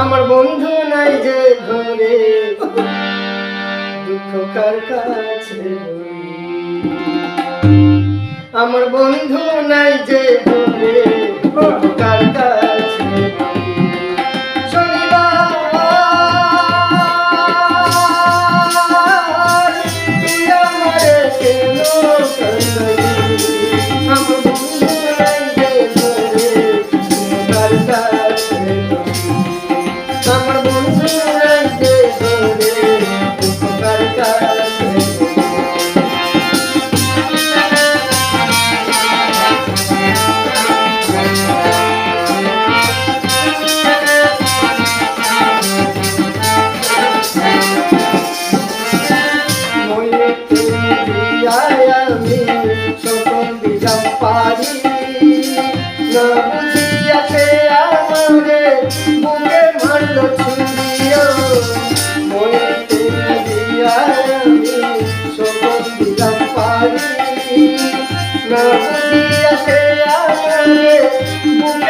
আমার বন্ধু নাই যে ঘরে। দুঃখ কার কাছে আমার বন্ধু নাই যে ঘরে। কার পারি নদিয়াতে আমারে বুকে মারল ছুরিও মনে দিয়া শোক দিলাম পারি নদিয়াতে আমারে বুকে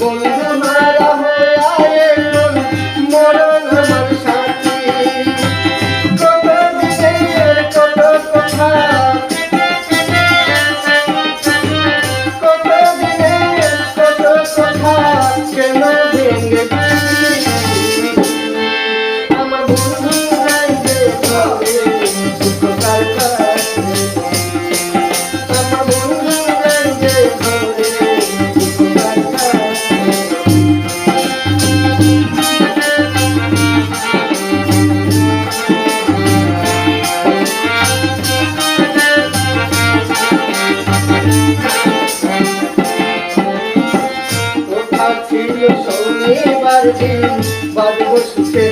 বললে Yeah.